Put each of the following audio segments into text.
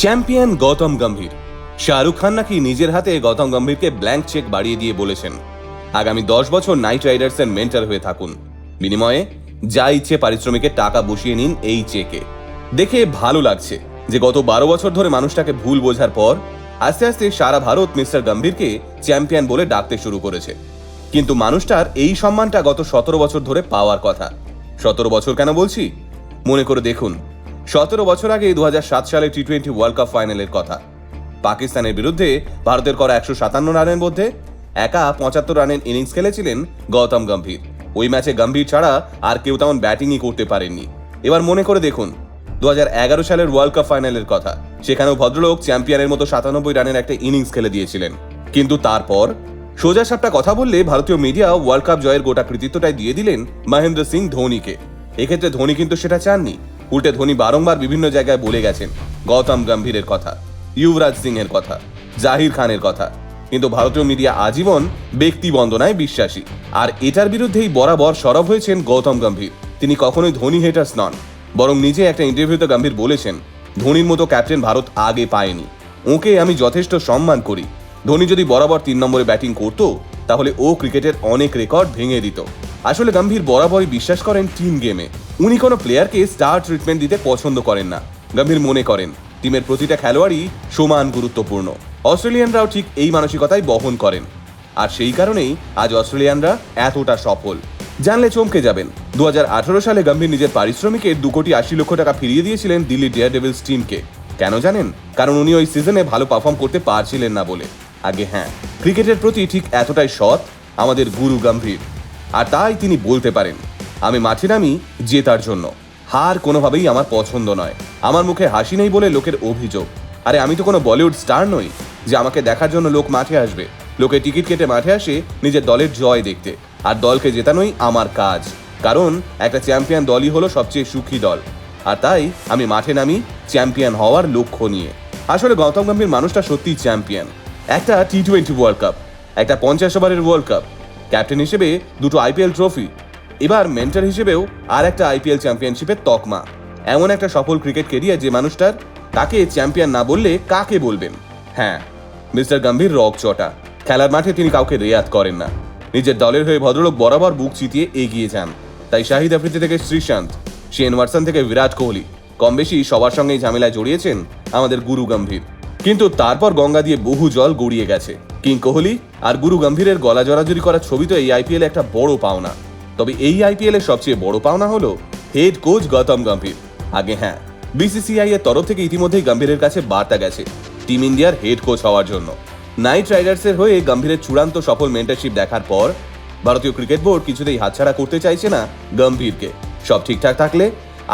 Champion Gautam Gambhir Shahrukh Khan নাকি নিজের হাতে গৌতম গম্ভীরকে ব্ল্যাঙ্ক চেক বাড়িয়ে দিয়ে বলেছেন। আগামী দশ বছর নাইট রাইডার্সের মেন্টার হয়ে থাকুন। বিনিময়ে যা ইচ্ছে পারিশ্রমিকের টাকা বসিয়ে নিন এই চেকে দেখে ভালো লাগছে যে গত বারো বছর ধরে মানুষটাকে ভুল বোঝার পর আস্তে আস্তে সারা ভারত মিস্টার গম্ভীরকে চ্যাম্পিয়ন বলে ডাকতে শুরু করেছে। কিন্তু মানুষটার এই সম্মানটা গত সতেরো বছর ধরে পাওয়ার কথা। সতেরো বছর কেন বলছি? মনে করে দেখুন। সতেরো বছর আগে দু সালে টি টোয়েন্টি ওয়ার্ল্ড কাপ ফাইনালের কথা। পাকিস্তানের বিরুদ্ধে ভারতের করা একশো সাতান্ন রানের মধ্যে একা পঁচাত্তর রানের ইনিংস খেলেছিলেন গৌতম গম্ভীর। ওই ম্যাচে গম্ভীর ছাড়া আর কেউ তেমন ব্যাটিংই করতে পারেননি। এবার মনে করে দেখুন দু হাজার এগারো সালের ওয়ার্ল্ড কাপ ফাইনালের কথা। সেখানেও ভদ্রলোক চ্যাম্পিয়নের মতো সাতানব্বই রানের একটা ইনিংস খেলে দিয়েছিলেন। কিন্তু তারপর সোজা সাপটা কথা বললে ভারতীয় মিডিয়া ওয়ার্ল্ড কাপ জয়ের গোটা কৃতিত্বটাই দিয়ে দিলেন মহেন্দ্র সিং ধোনিকে। এক্ষেত্রে ধোনি কিন্তু সেটা চাননি। উল্টে ধোনি বারংবার বিভিন্ন জায়গায় বলে গেছেন গৌতম গম্ভীরের কথা ইউবরাজ সিং এর কথা, জাহির খানের কথা। কিন্তু ভারতীয় মিডিয়া আজীবন ব্যক্তি বন্দনায় বিশ্বাসী। আর এটার বিরুদ্ধেই বরাবর সরব হয়েছেন গৌতম গম্ভীর। তিনি কখনোই ধোনি হেটার্স নন। বরং নিজে একটা ইন্টারভিউতে গম্ভীর বলেছেন, ধোনির মতো ক্যাপ্টেন ভারত আগে পায়নি। ওকে আমি যথেষ্ট সম্মান করি। ধোনি যদি বরাবর তিন নম্বরে ব্যাটিং করতো, তাহলে ও ক্রিকেটের অনেক রেকর্ড ভেঙে দিত। আসলে গম্ভীর বরাবরই বিশ্বাস করেন টিম গেমে। উনি কোনো প্লেয়ারকে স্টার ট্রিটমেন্ট দিতে পছন্দ করেন না। গম্ভীর মনে করেন, টিমের প্রতিটা খেলোয়াড়ই সমান গুরুত্বপূর্ণ। অস্ট্রেলিয়ানরাও ঠিক এই মানসিকতাই বহন করেন। আর সেই কারণেই আজ অস্ট্রেলিয়ানরা এতটা সফল। জানলে চমকে যাবেন দু হাজার আঠারো সালে গম্ভীর নিজের পারিশ্রমিকের দু কোটি আশি লক্ষ টাকা ফিরিয়ে দিয়েছিলেন দিল্লি ডেয়ার ডেভিলস টিমকে কেন জানেন? কারণ উনি ওই সিজনে ভালো পারফর্ম করতে পারছিলেন না বলে। আগে হ্যাঁ ক্রিকেটের প্রতি ঠিক এতটাই সৎ, আমাদের গুরু গম্ভীর। আর তাই তিনি বলতে পারেন, আমি মাঠে নামি জেতার জন্য। হার কোনোভাবেই আমার পছন্দ নয়। আমার মুখে হাসি নেই বলে লোকের অভিযোগ। আরে আমি তো কোনো বলিউড স্টার নই যে আমাকে দেখার জন্য লোক মাঠে আসবে। লোকে টিকিট কেটে মাঠে আসে নিজের দলের জয় দেখতে। আর দলকে জেতানোই আমার কাজ। কারণ একটা চ্যাম্পিয়ন দলই হলো সবচেয়ে সুখী দল। আর তাই আমি মাঠে নামি চ্যাম্পিয়ন হওয়ার লক্ষ্য নিয়ে। আসলে গৌতম গম্ভীর মানুষটা সত্যিই চ্যাম্পিয়ন। একটা টি টোয়েন্টি ওয়ার্ল্ড কাপ একটা পঞ্চাশ ওভারের ওয়ার্ল্ড কাপ ক্যাপ্টেন হিসেবে দুটো আইপিএল ট্রফি। এবার মেন্টার হিসেবেও আর একটা আইপিএল চ্যাম্পিয়নশিপের তকমা। এমন একটা সফল ক্রিকেট কেরিয়ার যে মানুষটার তাকে চ্যাম্পিয়ন না বললে কাকে বলবেন? হ্যাঁ মিস্টার গম্ভীর রক চটা। খেলার মাঠে তিনি কাউকে রেয়াত করেন না। নিজের দলের হয়ে ভদ্রলোক বরাবর বুক চিতিয়ে এগিয়ে যান। তাই শাহিদ আফ্রিদি থেকে শ্রীশান্ত, শেন ওয়াটসন থেকে বিরাট কোহলি। কম বেশি সবার সঙ্গেই ঝামেলায় জড়িয়েছেন আমাদের গুরু গম্ভীর। কিন্তু তারপর গঙ্গা দিয়ে বহু জল গড়িয়ে গেছে। কিং কোহলি আর গুরু গম্ভীরের গলা জড়াজড়ি করা ছবি তো এই আইপিএল একটা বড় পাওনা। তবে এই আইপিএল এর সবচেয়ে বড় পাওনা হলো হেড কোচ গৌতম গম্ভীর। আগে হ্যাঁ বিসিসিআই এর তরফ থেকে ইতিমধ্যেই গম্ভীরের কাছে বার্তা গেছে টিম ইন্ডিয়ার হেড কোচ হওয়ার জন্য। নাইট রাইডার্সের হয়ে গম্ভীরের চূড়ান্ত সফল মেন্টারশিপ দেখার পর ভারতীয় ক্রিকেট বোর্ড কিছুতেই হাতছাড়া করতে চাইছে না গম্ভীরকে। সব ঠিকঠাক থাকলে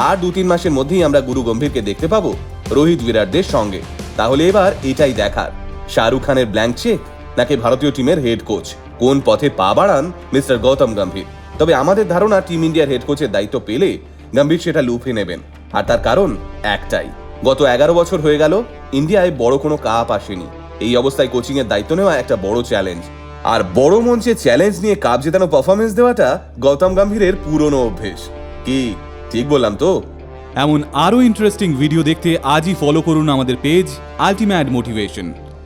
আর দু তিন মাসের মধ্যেই আমরা গুরু গম্ভীরকে দেখতে পাবো রোহিত বিরাটদের সঙ্গে। তাহলে এবার এটাই দেখার। শাহরুখ খানের ব্ল্যাঙ্ক চেক নাকি ভারতীয় টিমের হেড কোচ কোন পথে পা বাড়ান মিস্টার গৌতম গম্ভীর? তবে আমাদের ধারণা টিম ইন্ডিয়ার হেড কোচের দায়িত্ব পেলে গম্ভীর সেটা লুফে নেবেন। আর তার কারণ একটাই, গত এগারো বছর হয়ে গেল ইন্ডিয়ায় বড় কোনো কাপ আসেনি। এই অবস্থায় কোচিং এর দায়িত্ব নেওয়া একটা বড় চ্যালেঞ্জ আর বড় মঞ্চে চ্যালেঞ্জ নিয়ে কাপ জেতানো পারফরমেন্স দেওয়াটা গৌতম গম্ভীরের পুরনো অভ্যেস। কি? ঠিক বললাম তো? এমন আরও ইন্টারেস্টিং ভিডিও দেখতে আজই ফলো করুন আমাদের পেজ আলটিমেট মোটিভেশন